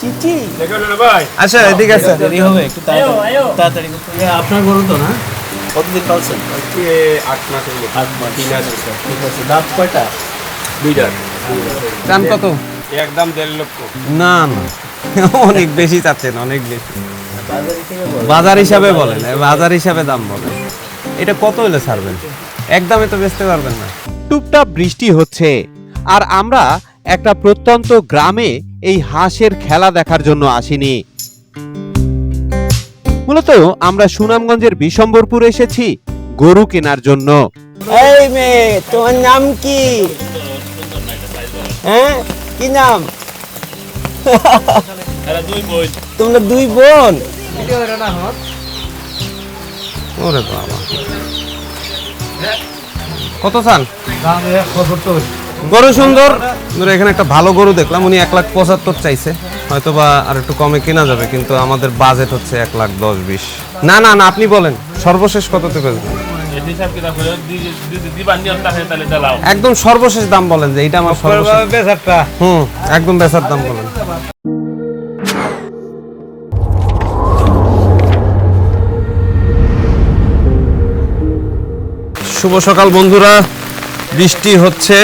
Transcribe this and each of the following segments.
চিচি ভাই। আচ্ছা এদিকে আছে দেরি হবে একটু তাড়াতাড়ি তাড়াতাড়ি করতে হবে। আপনার গরু তো না? কতদিন পালছেন? আট মাসের আট মাস। তিন হাজার। ঠিক আছে দাঁত কয়টা? দুইটা দাম কত? একদম দেড় লক্ষ। না না। অনেক বেশি চাচ্ছেন অনেক বেশি। বাজারে হিসাবে বলেন বাজার হিসাবে দাম বলেন। এটা কত হলে ছাড়বেন? একদমে তো বেচতে পারবেন না। টুপটাপ বৃষ্টি হচ্ছে। আর আমরা একটা প্রত্যন্ত গ্রামে এই হাঁসের খেলা দেখার জন্য আসিনি। মূলত আমরা সুনামগঞ্জের বিশম্বরপুর এসেছি গরু কেনার জন্য। এই মেয়ে তোমার নাম কি? হ্যাঁ? কি নাম? তোমরা দুই বোন? ওরে বাবা। কত চান গরু সুন্দর। ধরো এখানে একটা ভালো গরু দেখলাম উনি এক লাখ পঁচাত্তর চাইছে। হয়তো বা আর একটু কমে কেনা যাবে কিন্তু আমাদের বাজেট হচ্ছে এক লাখ দশ বিশ। না না না আপনি বলেন সর্বশেষ কততে বেচবেন একদম সর্বশেষ দাম বলেন যে এটা আমার সর্বশেষ। হুম একদম বেচার দাম বলেন। শুভ সকাল বন্ধুরা বৃষ্টি হচ্ছে।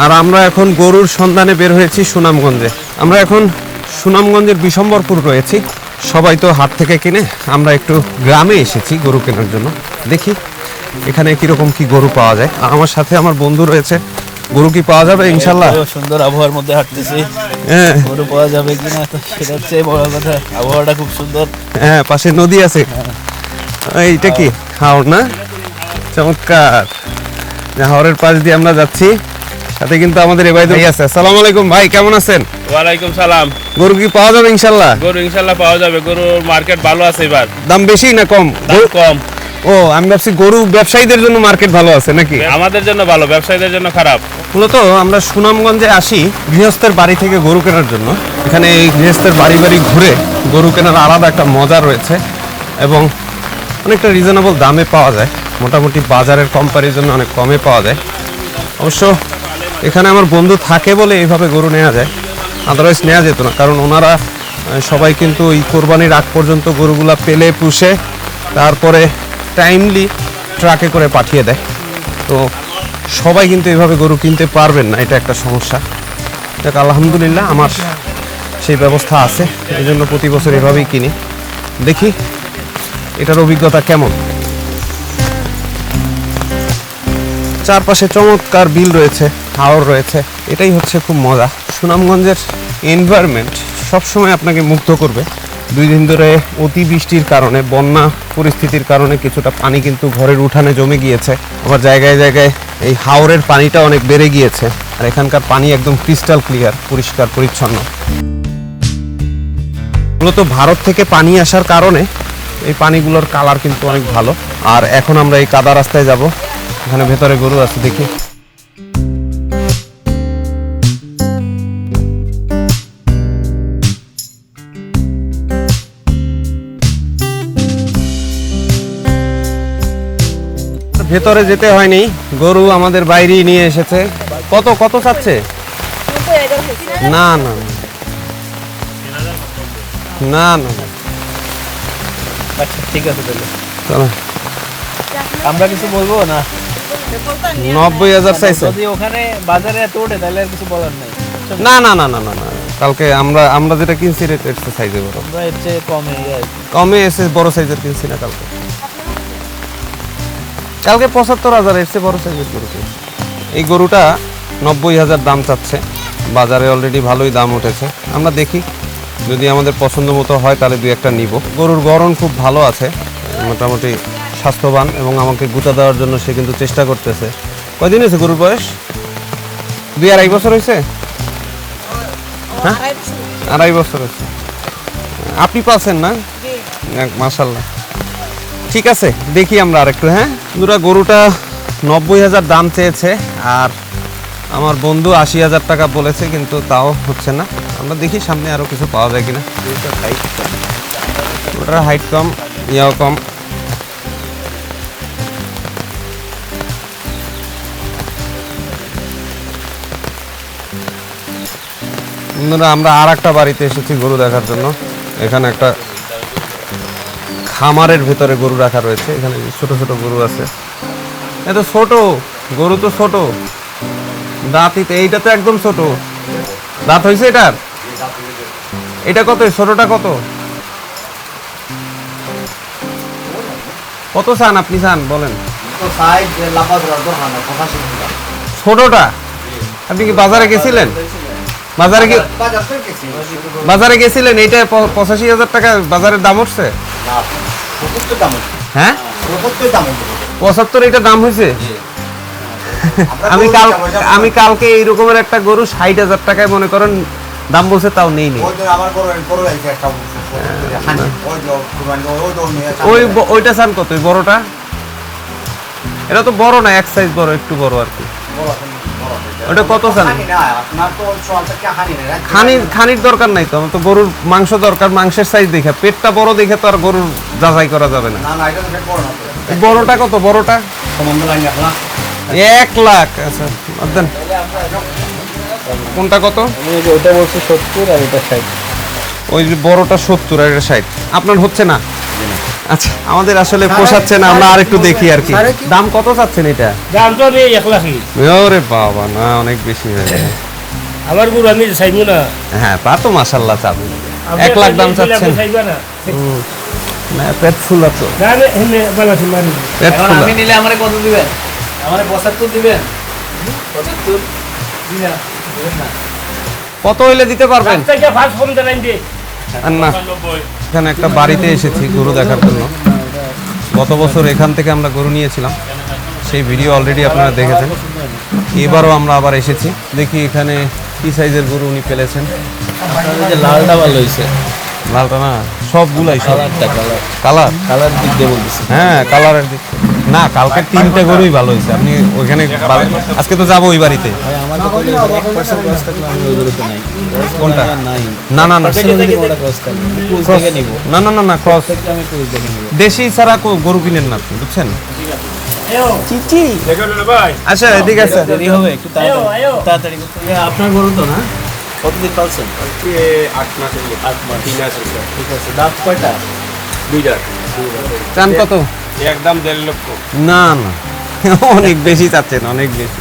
আর আমরা এখন গরুর সন্ধানে বের হয়েছি সুনামগঞ্জে। আমরা এখন সুনামগঞ্জের বিশম্বরপুর রয়েছি। সবাই তো হাট থেকে কিনে আমরা একটু গ্রামে এসেছি গরু কেনার জন্য। দেখি এখানে কীরকম কি গরু পাওয়া যায়। আর আমার সাথে আমার বন্ধু রয়েছে। গরু কি পাওয়া যাবে ইনশাল্লাহ সুন্দর আবহাওয়ার মধ্যে হাঁটতেছি। হ্যাঁ। গরু পাওয়া যাবে কিনা সেটা হচ্ছে বড় কথা। আবহাওয়াটা খুব সুন্দর। হ্যাঁ পাশে নদী আছে। এইটা কি? হাওড় না? চমৎকার। হাওড়ের পাশ দিয়ে আমরা যাচ্ছি। সাথে কিন্তু আমাদের এবার ভাই আছে আসসালামু আলাইকুম। ভাই কেমন আছেন? ওয়ালাইকুম সালাম। গরু কি পাওয়া যাবে ইনশাল্লাহ? গরু ইনশাল্লাহ পাওয়া যাবে গরুর মার্কেট ভালো আছে এবার। দাম বেশি না কম? দাম কম। ও আমি ভাবছি গরু ব্যবসায়ীদের জন্য মার্কেট ভালো আছে নাকি? আমাদের জন্য ভালো ব্যবসায়ীদের জন্য খারাপ। মূলত আমরা সুনামগঞ্জে আসি গৃহস্থের বাড়ি থেকে গরু কেনার জন্য। এখানে এই গৃহস্থের বাড়ি বাড়ি ঘুরে গরু কেনার আলাদা একটা মজা রয়েছে এবং অনেকটা রিজনেবল দামে পাওয়া যায়। মোটামুটি বাজারের কম্পারিজনে অনেক কমে পাওয়া যায়। অবশ্য এখানে আমার বন্ধু থাকে বলে এইভাবে গরু নেওয়া যায়। আদারওয়াইজ নেওয়া যেত না। কারণ ওনারা সবাই কিন্তু এই কোরবানির আগ পর্যন্ত গরুগুলা পেলে, পুষে, তারপরে টাইমলি ট্রাকে করে পাঠিয়ে দেয়। তো সবাই কিন্তু এভাবে গরু কিনতে পারবেন না, এটা একটা সমস্যা। দেখ আলহামদুলিল্লাহ আমার সেই ব্যবস্থা আছে। এই জন্য প্রতি বছর এভাবেই কিনি। দেখি, এটার অভিজ্ঞতা কেমন? চারপাশে চমৎকার বিল রয়েছে। হাওর রয়েছে। এটাই হচ্ছে খুব মজা। সুনামগঞ্জের এনভায়রনমেন্ট সবসময় আপনাকে মুগ্ধ করবে। দুই দিন ধরে অতি বৃষ্টির কারণে, বন্যা পরিস্থিতির কারণে কিছুটা পানি কিন্তু ঘরের উঠানে জমে গিয়েছে। আবার জায়গায় জায়গায় এই হাওরের পানিটা অনেক বেড়ে গিয়েছে। আর এখানকার পানি একদম ক্রিস্টাল ক্লিয়ার পরিষ্কার, পরিচ্ছন্ন। মূলত ভারত থেকে পানি আসার কারণে এই পানিগুলোর কালার কিন্তু অনেক ভালো। আর এখন আমরা এই কাদা রাস্তায় যাব। এখানে ভেতরে গরু আছে দেখি। ভেতরে যেতে হয়নি। গরু আমাদের বাইরেই নিয়ে এসেছে। কত কত চাচ্ছে? না না না। না। আচ্ছা ঠিক আছে তাহলে। চলো। আমরা কিছু বলব? না। নব্বই হাজার চাইছে। যদি ওখানে বাজারে এত ওঠে তাহলে আর কিছু বলার নাই। না না না না না না। কালকে আমরা আমরা যেটা কিনছি রেট সাইজে বড়। আমরা এর চেয়ে কমে কমে এসে বড় সাইজের কিনছি না কালকে। কালকে পঁচাত্তর হাজার এসছে বড় সাইজের গরু এই গরুটা নব্বই হাজার দাম চাচ্ছে। বাজারে অলরেডি ভালোই দাম উঠেছে। আমরা দেখি যদি আমাদের পছন্দ মতো হয় তাহলে দুই একটা নিব। গরুর গড়ন খুব ভালো আছে মোটামুটি স্বাস্থ্যবান এবং আমাকে গুতা দেওয়ার জন্য সে কিন্তু চেষ্টা করতেছে। কয়দিন হয়েছে গরুর বয়স? দুই আড়াই বছর হয়েছে? হ্যাঁ? আড়াই বছর হয়েছে। আপনি পাচ্ছেন না? মাসাল্লাহ ঠিক আছে দেখি আমরা আরেকটু হ্যাঁ? বন্ধুরা, গরুটা নব্বই হাজার দাম চেয়েছে আর আমার বন্ধু আশি হাজার টাকা বলেছে, কিন্তু তাও হচ্ছে না। আমরা দেখি সামনে আরও কিছু পাওয়া যায় কিনা। ওটার হাইট কম, ইয়াও কম। বন্ধুরা, আমরা আর একটা বাড়িতে এসেছি গরু দেখার জন্য। এখানে একটা খামারের ভেতরে গরু রাখা রয়েছে। এখানে ছোট ছোট গরু আছে। এ তো ছোট গরু তো ছোট। দাঁতই তো এইটা তো একদম ছোট। দাঁত হয়েছে এটার? এটা কত? ছোটটা কত? কত চান আপনি চান? বলেন। ছোটটা? আপনি কি বাজারে গেছিলেন? বাজারে কি বাজার গেছিলেন? এইটা পঁচাশি হাজার টাকা বাজারের দাম উঠছে? হ্যাঁ? পঁচাত্তর এটা দাম হয়েছে? আমি কাল আমি কালকে এইরকমের একটা গরু ষাট হাজার টাকায় মনে করেন দাম বলছে তাও নেই নেই। ওই দিন আমার বড় বড় লাগছে একটা হানি ওই যে কুরবানি ওই তো নিয়ে ওই ব- ওইটা চান কত? ওই বড়টা? এটা তো বড় না এক সাইজ বড় একটু বড় আর কি। ওটা কত চান খানির খানির দরকার নাই তো তো গরুর মাংস দরকার মাংসের সাইজ দেখে। পেটটা বড় দেখে তো আর গরুর যাচাই করা যাবে না। বড়টা কত বড়টা? এক লাখ। আচ্ছা কোনটা কত? ওইটা বলছে সত্তর আর এটা ষাট। ওই যে বড়টা সত্তর আর এটা ষাট। আপনার হচ্ছে না? আচ্ছা আমাদের আসলে পোষাচ্ছে না আমরা আর একটু দেখি আর কি। দাম কত চাচ্ছেন এটা? দাম তো নেই এক লাখই। ওরে বাবা না অনেক বেশি হয়ে যাবে। আমার গরু আমি চাইব না। হ্যাঁ তা তো মাসাল্লাহ চাবি। এক লাখ দাম চাচ্ছেন। না। পেট ফুল আছে পেট ফুল। আমি নিলে আমারে কত দিবেন? আমারে পঁচাত্তর দিবেন। কত হইলে দিতে পারবেন? না। এখানে একটা বাড়িতে এসেছি গরু দেখার জন্য। গত বছর এখান থেকে আমরা গরু নিয়েছিলাম। সেই ভিডিও অলরেডি আপনারা দেখেছেন। এবারও আমরা আবার এসেছি। দেখি এখানে কি সাইজের গরু উনি পেলেছেন। যে লালটা ভালো হয়েছে। লালটা না সবগুলাই সব। কালার। কালার? কালার দিক দিয়ে বলতেছি। হ্যাঁ কালারের দিক। না কালকে তিনটে গরুই ভালো হয়েছে। আপনি ওইখানে আজকে তো যাব ওই বাড়িতে। কোনটা? না না না না। না না না ক্রস দেশি ছাড়া গরু কিনেন না আপনি বুঝছেন? চিচি দেখো না ভাই। আচ্ছা এদিকে আছে। দেরি হবে একটু। তাড়াতাড়ি। আপনার গরু তো না? কতদিন পালছেন? আট মাস। তিন মাস ঠিক আছে দাঁত কয়টা? চান কত? একদম দেড় লক্ষ। না না। অনেক বেশি চাচ্ছেন অনেক বেশি।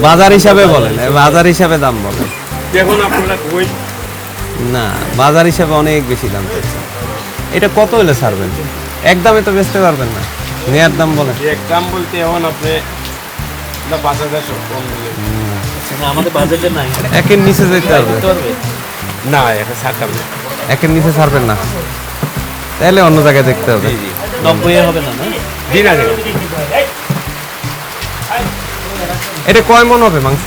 বাজারি হিসাবে বলেন। বাজার হিসাবে দাম বলেন। দেখুন আপনারা না বাজার হিসাবে অনেক বেশি দাম চাচ্ছেন। এটা কত হলে ছাড়বেন? একদমে তো বেচতে পারবেন না। নেয়ার দাম বলেন। এক দাম বলতে এখন আপনি না পাঁচ হাজার কম দিলে আমাদের বাজেটে নাই। একের নিচে যেতে হবে। পারবে না এটা ছাড়তাম না। একের নিচে ছাড়বেন না। তাহলে অন্য জায়গায় দেখতে হবে। নব্বই হবে না না? দিন আছে এটা কয় মন হবে মাংস?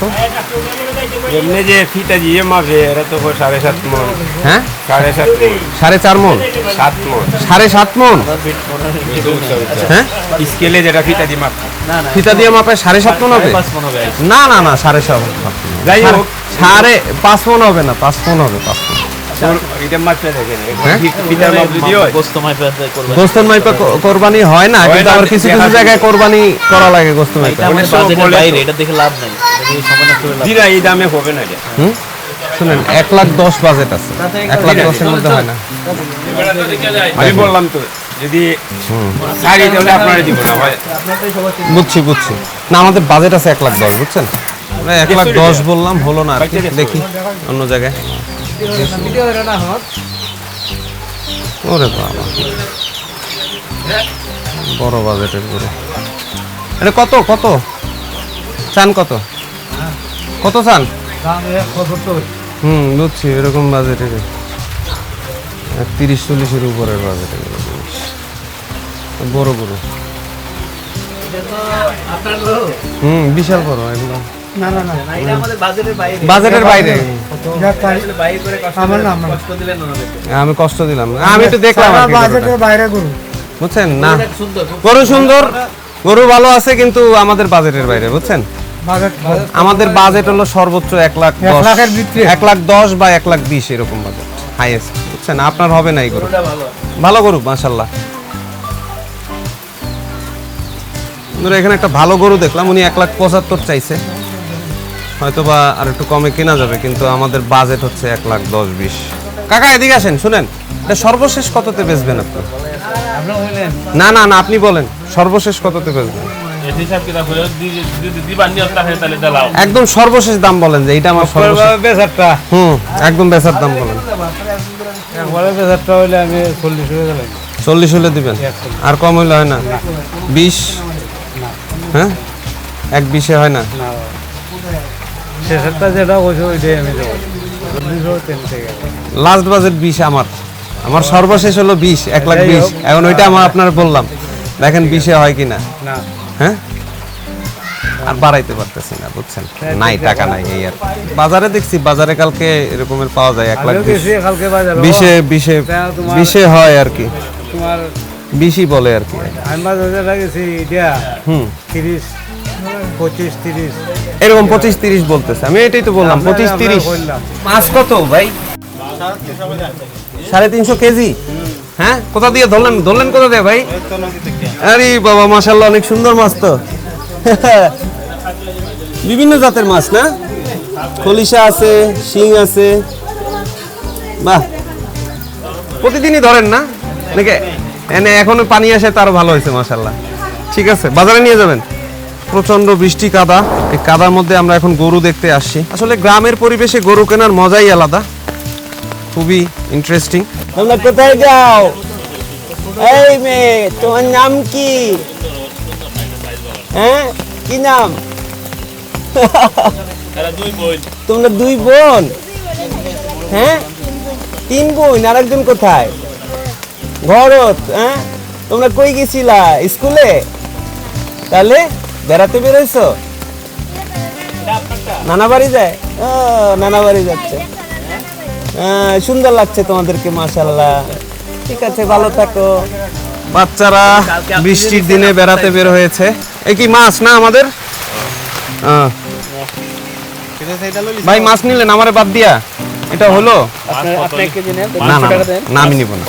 এমনি যে ফিটা দিয়ে মাপে এরা তো সাড়ে সাত মন। হ্যাঁ? সাড়ে সাত মন। সাড়ে চার মন? সাত মন। সাড়ে সাত মন? হ্যাঁ স্কেলে যেটা ফিটা দিয়ে মাপ। না না ফিতা দিয়ে মাপে সাড়ে সাত মন মন হবে না না না সাড়ে সাত যাই হোক। সাড়ে পাঁচ মন হবে না পাঁচ মন হবে পাঁচ মন। মাইপে কোরবানি হয় না কিন্তু আবার কিছু কিছু জায়গায় কোরবানি করা লাগে গোস্ত মাইপা। এটা দেখে লাভ নাই। এই দামে হবে না এটা। হুম? শুনেন এক লাখ দশ বাজেট আছে। এক লাখ দশের মধ্যে হয় না। আমি বললাম তো যদি শাড়ি তাহলে আপনারা দিব না বুঝছি বুঝছি। না আমাদের বাজেট আছে এক লাখ দশ বুঝছেন? এক লাখ দশ বললাম হলো না আর কি। দেখি অন্য জায়গায়। ওরে বাবা। বড় বাজেটের করে এটা কত কত? চান কত? কত চান? হুম বুঝছি এরকম বাজেটের। তিরিশ চল্লিশের উপরের বাজেটের বড় বড় হুম বিশাল বড় এগুলো না এটা আমাদের বাজেটের বাইরে। বাজেটের বাইরে। আমি কষ্ট দিলাম না, আমি একটু দেখলাম গরুটা। বাইরে গরু। বুঝছেন? না। গরু সুন্দর গরু ভালো আছে কিন্তু আমাদের বাজেটের বাইরে বুঝছেন? বাজেট আমাদের বাজেট হলো সর্বোচ্চ এক লাখ এক লাখের এক লাখ দশ বা এক লাখ বিশ এরকম বাজেট হাইয়েস্ট বুঝছেন? আপনার হবে না এই গরু। ভালো। ভালো গরু মাশাল্লাহ এখানে একটা ভালো গরু দেখলাম উনি এক লাখ পঁচাত্তর চাইছে। হয়তো বা আর একটু কমে কেনা যাবে কিন্তু আমাদের বাজেট হচ্ছে এক লাখ দশ বিশ। কাকা এদিকে আসেন শুনেন। এটা সর্বশেষ কততে বেচবেন আপনি? না না না আপনি বলেন। সর্বশেষ কততে বেচবেন? একদম সর্বশেষ দাম বলেন যে এটা আমার বেসারটা হুম একদম বেচার দাম বলেন। বেসারটা হইলে আমি চল্লিশ হয়ে চল্লিশ হলে দিবেন? আর কম হইলে হয় না? বিশ? হ্যাঁ? এক বিশে হয় না। শেষেরটা যেটা কইছে ওইটাই আমি দেবো। চল্লিশও তিন থেকে লাস্ট বাজেট বিশ আমার। আমার সর্বশেষ হলো বিশ এক লাখ বিশ। এখন ওইটা আমার আপনার বললাম। দেখেন বিশে হয় কিনা। না। হ্যাঁ? আর বাড়াইতে পারতেছি না বুঝছেন? নাই টাকা নাই এই আর। বাজারে দেখছি বাজারে কালকে এরকমের পাওয়া যায় এক লাখ বিশ। বিশে বিশে বিশে হয় আর কি। তোমার বিশই বলে আর কি। আমি বাজারে গেছি এটা হুম। তিরিশ পঁচিশ তিরিশ। এরকম পঁচিশ তিরিশ বলতেছে। আমি এটাই তো বললাম পঁচিশ তিরিশ। মাছ কত ভাই? সাড়ে তিনশো কেজি? হ্যাঁ? কোথা দিয়ে ধরলেন ধরলেন কোথা দিয়ে ভাই? আরে বাবা মাশাল্লাহ অনেক সুন্দর মাছ তো। বিভিন্ন জাতের মাছ না? খলিশা আছে শিং আছে। বাহ। প্রতিদিনই ধরেন না? নাকি? এনে এখনও পানি আসে তার ভালো হয়েছে মাশাল্লাহ ঠিক আছে বাজারে নিয়ে যাবেন? প্রচণ্ড বৃষ্টি, কাদা। এই কাদার মধ্যে আমরা এখন গরু দেখতে আসছি। আসলে গ্রামের পরিবেশে গরু কেনার মজাই আলাদা। খুবই ইন্টারেস্টিং তোমরা কোথায় যাও? এই মেয়ে, তোমার নাম কি? হ্যাঁ? কি নাম? তোমরা দুই বোন? হ্যাঁ? তিন বোন আর একজন কোথায়? ঘরত হ্যাঁ? তোমরা কই গেছিলা? স্কুলে? তাহলে? বেড়াতে বেরোইছো? নানা বাড়ি যায়? ও নানা বাড়ি যাচ্ছে। আহ, সুন্দর লাগছে তোমাদেরকে মাশাল্লাহ ঠিক আছে ভালো থাকো। বাচ্চারা বৃষ্টির দিনে বেড়াতে বের হয়েছে। এই কি মাছ না আমাদের? ভাই মাছ নিলেন আমারে বাদ দিয়া। এটা হলো? না না না আমি নিব না।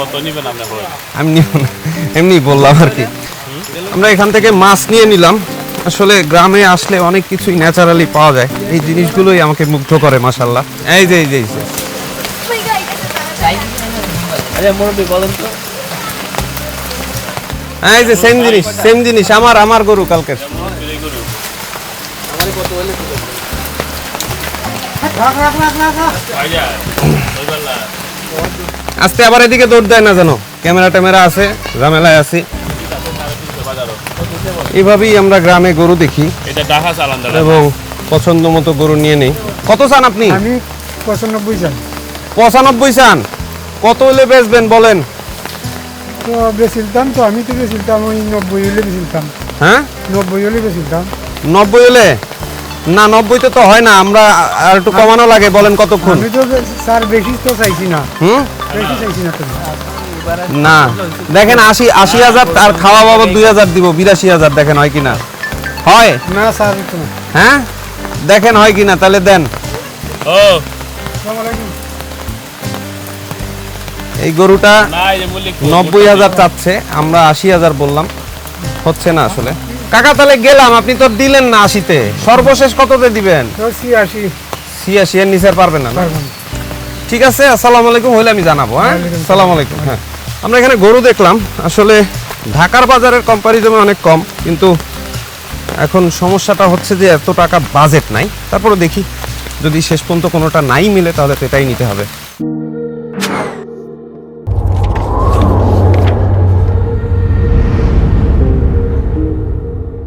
আমি নিব না। এমনি বললাম আর কি। আমরা এখান থেকে মাছ নিয়ে নিলাম। আসলে গ্রামে আসলে অনেক কিছুই ন্যাচারালি পাওয়া যায়। এই জিনিসগুলোই আমাকে মুগ্ধ করে মাসাল্লাহ এই যে এই যে এই যে। সেম জিনিস সেম জিনিস। আমার আমার গরু কালকের। আস্তে আবার এদিকে দৌড় দেয় না জানো ক্যামেরা ট্যামেরা আছে ঝামেলায় আছি। এইভাবেই আমরা গ্রামে গরু দেখি। এটা ডাহা চালান দাদা এবং পছন্দ মতো গরু নিয়ে নেই। কত চান আপনি? আমি পঁচানব্বই জন পঁচানব্বই চান? কত হলে বেচবেন বলেন? তো বেশিলতাম তো আমি তো বেশিলতাম ওই নব্বই হলে বেশিলতাম হ্যাঁ? নব্বই হলে বেশিলতাম নব্বই হলে না নব্বইতে তো হয় না আমরা আর একটু কমানো লাগে বলেন কতক্ষণ? আমি তো স্যার বেশি তো চাইছি না। হুম? বেশি চাইছি না তো। না। দেখেন আশি আশি হাজার আর খাওয়া বাবদ দুই হাজার দিব বিরাশি হাজার দেখেন হয় কিনা? হয়? না স্যার হ্যাঁ? দেখেন হয় কিনা তাহলে দেন। ও। এই গরুটা নব্বই হাজার চাচ্ছে আমরা আশি হাজার বললাম। হচ্ছে না আসলে। কাকা তাহলে গেলাম আপনি তো দিলেন না আশিতে। সর্বশেষ কততে দিবেন? তো ছিয়াশি ছিয়াশি এর নিচে আর পারবেন না? ঠিক আছে আসসালামু আলাইকুম হলে আমি জানাব হ্যাঁ? আসসালামু আলাইকুম হ্যাঁ। আমরা এখানে গরু দেখলাম। আসলে ঢাকার বাজারের কম্পারিজমে অনেক কম, কিন্তু এখন সমস্যাটা হচ্ছে যে এত টাকা বাজেট নাই। তারপরে দেখি, যদি শেষ পর্যন্ত কোনোটা নাই মিলে, তাহলে তো এটাই নিতে হবে।